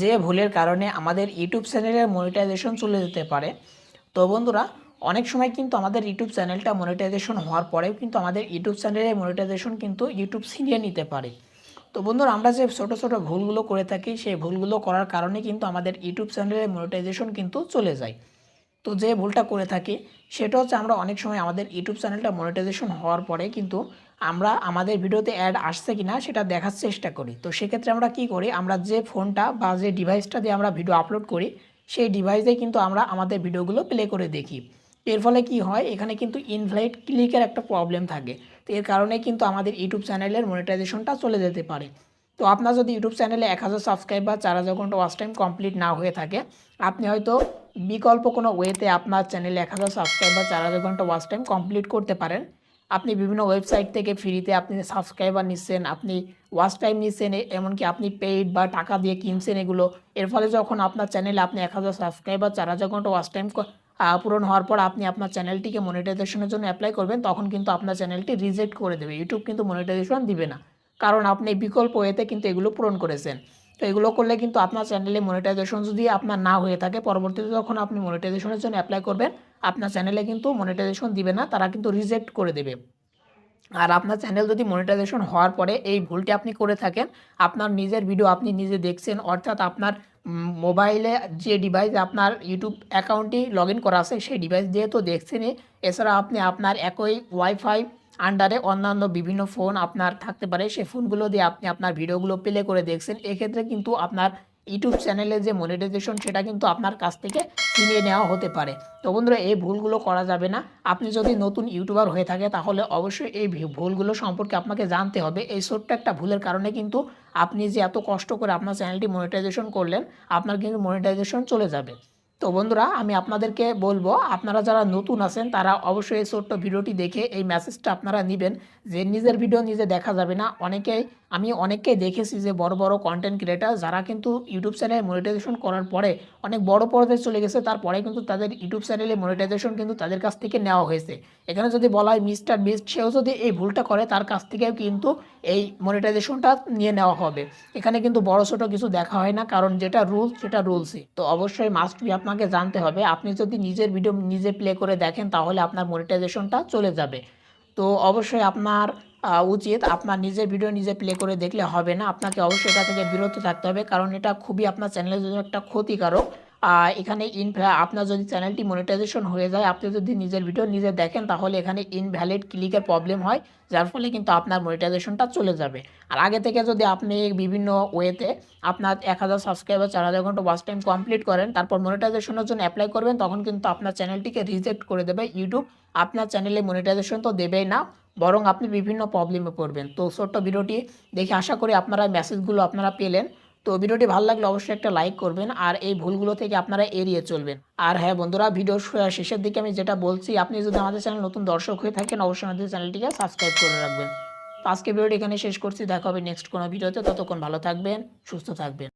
যে ভুলের কারণে আমাদের ইউটিউব চ্যানেলের মনিটাইজেশন চলে যেতে পারে। তো বন্ধুরা, অনেক সময় কিন্তু আমাদের ইউটিউব চ্যানেলটা মনিটাইজেশন হওয়ার পরেও কিন্তু আমাদের ইউটিউব চ্যানেলের মনিটাইজেশন কিন্তু ইউটিউব ছিনিয়ে নিতে পারে। তো বন্ধুরা, আমরা যে ছোটো ছোটো ভুলগুলো করে থাকি, সেই ভুলগুলো করার কারণে কিন্তু আমাদের ইউটিউব চ্যানেলের মনিটাইজেশন কিন্তু চলে যায়। তো যে ভুলটা করে থাকি, সেটা হচ্ছে আমরা অনেক সময় আমাদের ইউটিউব চ্যানেলটা মনিটাইজেশন হওয়ার পরে কিন্তু আমরা আমাদের ভিডিওতে অ্যাড আসছে কিনা সেটা দেখার চেষ্টা করি। তো সেক্ষেত্রে আমরা কি করি, আমরা যে ফোনটা বা যে ডিভাইসটা দিয়ে আমরা ভিডিও আপলোড করি, সেই ডিভাইসে কিন্তু আমরা আমাদের ভিডিওগুলো প্লে করে দেখি। এর ফলে কি হয়, এখানে কিন্তু ইনভ্যালিড ক্লিকের একটা প্রবলেম থাকে। তো এর কারণে কিন্তু আমাদের ইউটিউব চ্যানেলের মনিটাইজেশনটা চলে যেতে পারে। তো আপনার যদি ইউটিউব চ্যানেলে এক হাজার সাবস্ক্রাইবার চার হাজার ঘণ্টা ওয়াচ টাইম কমপ্লিট না হয়ে থাকে, আপনি হয়তো বিকল্প কোনো ওয়েতে আপনার চ্যানেলে এক হাজার সাবস্ক্রাইবার চার হাজার ঘণ্টা ওয়াচ টাইম কমপ্লিট করতে পারেন। আপনি বিভিন্ন ওয়েবসাইট থেকে ফ্রিতে আপনি সাবস্ক্রাইবার নিচ্ছেন, আপনি ওয়াচ টাইম নিচ্ছেন এমনকি আপনি পেইড বা টাকা দিয়ে কিনছেন এগুলো। এর ফলে যখন আপনার চ্যানেলে আপনি এক হাজার সাবস্ক্রাইবার চার হাজার ঘণ্টা ওয়াচ টাইম পূরণ হওয়ার পর আপনি আপনার চ্যানেলটিকে মনিটাইজেশনের জন্য অ্যাপ্লাই করবেন, তখন কিন্তু আপনার চ্যানেলটি রিজেক্ট করে দেবে। ইউটিউব কিন্তু মনিটাইজেশন দিবে না। কারণ আপনি বিকল্প ওয়েতে কিন্তু এগুলো পূরণ করেছেন। তো এগুলো করলে কিন্তু আপনার চ্যানেলে মনিটাইজেশন যদি আপনার না হয়ে থাকে, পরবর্তীতে যখন আপনি মনিটাইজেশনের জন্য অ্যাপ্লাই করবেন, আপনার চ্যানেলে কিন্তু মনিটাইজেশন দিবে না, তারা কিন্তু রিজেক্ট করে দেবে। আর আপনার চ্যানেল যদি মনিটাইজেশন হওয়ার পরে এই ভুলটি আপনি করে থাকেন, আপনার নিজের ভিডিও আপনি নিজে দেখছেন, অর্থাৎ আপনার মোবাইলে যে ডিভাইস আপনার ইউটিউব অ্যাকাউন্টটি লগ করা আছে, সেই ডিভাইস দিয়ে তো দেখছেনই, এছাড়া আপনি আপনার একই ওয়াইফাই আন্ডারে অন্যান্য বিভিন্ন ফোন আপনার থাকতে পারে। সেই ফোনগুলো দিয়ে আপনি আপনার ভিডিওগুলো প্লে করে দেখছেন। এক্ষেত্রে কিন্তু আপনার ইউটিউব চ্যানেলে যে মনিটাইজেশন সেটা কিন্তু আপনার কাছ থেকে কিনে নেওয়া হতে পারে। তো বন্ধুরা, এই ভুলগুলো করা যাবে না। আপনি যদি নতুন ইউটিউবার হয়ে থাকে, তাহলে অবশ্যই এই ভুলগুলো সম্পর্কে আপনাকে জানতে হবে। এই ছোট্ট একটা ভুলের কারণে কিন্তু আপনি যে এত কষ্ট করে আপনার চ্যানেলটি মনিটাইজেশন করলেন, আপনার কিন্তু মনিটাইজেশন চলে যাবে। তো বন্ধুরা, আমি আপনাদেরকে বলব, আপনারা যারা নতুন আছেন, তারা অবশ্যই এই ছোট্ট ভিডিওটি দেখে এই মেসেজটা আপনারা নেবেন যে নিজের ভিডিও নিজে দেখা যাবে না। অনেকেই, আমি অনেককেই দেখেছি যে বড় বড় কন্টেন্ট ক্রিয়েটার যারা কিন্তু ইউটিউব চ্যানেলে মনিটাইজেশন করার পরে অনেক বড় পর্যায়ে চলে গেছে, তারপরে কিন্তু তাদের ইউটিউব চ্যানেলে মনিটাইজেশন কিন্তু তাদের কাছ থেকে নেওয়া হয়েছে। এখানে যদি বলা হয় মিস্টার বিস্ট, সেও যদি এই ভুলটা করে, তার কাছ থেকেও কিন্তু এই মনিটাইজেশনটা নিয়ে নেওয়া হবে। এখানে কিন্তু বড়, ছোট কিছু দেখা হয় না, কারণ যেটা রুলস সেটা রুলসই তো অবশ্যই মাস্ট বি আপনাকে জানতে হবে, আপনি যদি নিজের ভিডিও নিজে প্লে করে দেখেন, তাহলে আপনার মনিটাইজেশনটা চলে যাবে। তো অবশ্যই আপনার উচিত আপনার নিজের ভিডিও নিজে প্লে করে দেখলে হবে না। আপনাকে অবশ্যই এটা থেকে বিরত থাকতে হবে, কারণ এটা খুবই আপনার চ্যানেলের জন্য একটা ক্ষতিকারক। এখানে ইনভ্যা আপনার যদি চ্যানেলটি মনিটাইজেশন হয়ে যায়, আপনি যদি নিজের ভিডিও নিজে দেখেন, তাহলে এখানে ইনভ্যালিড ক্লিকের প্রবলেম হয়, যার ফলে কিন্তু আপনার মনিটাইজেশনটা চলে যাবে। আর আগে থেকে যদি আপনি বিভিন্ন ওয়েতে আপনার এক হাজার সাবস্ক্রাইবার চার হাজার ঘণ্টা ওয়াচ টাইম কমপ্লিট করেন, তারপর মনিটাইজেশনের জন্য অ্যাপ্লাই করবেন, তখন কিন্তু আপনার চ্যানেলটিকে রিজেক্ট করে দেবে ইউটিউব আপনার চ্যানেলে মনিটাইজেশন তো দেবেই না, বরং আপনি বিভিন্ন প্রবলেমে পড়বেন। তো ছোট্ট ভিডিওটি দেখে আশা করি আপনারা মেসেজগুলো আপনারা পেলেন। তো ভিডিওটি ভালো লাগলে অবশ্যই একটা লাইক করবেন আর এই ভুলগুলো থেকে আপনারা এড়িয়ে চলবেন। আর হ্যাঁ বন্ধুরা ভিডিও শেষের দিকে আমি যেটা বলছি, আপনি যদি আমাদের চ্যানেল নতুন দর্শক হয়ে থাকেন, অবশ্যই আমাদের চ্যানেলটিকে সাবস্ক্রাইব করে রাখবেন। আজকে ভিডিওটি এখানে শেষ করছি, দেখা হবে নেক্সট কোনো ভিডিওতে, ততক্ষণ ভালো থাকবেন, সুস্থ থাকবেন।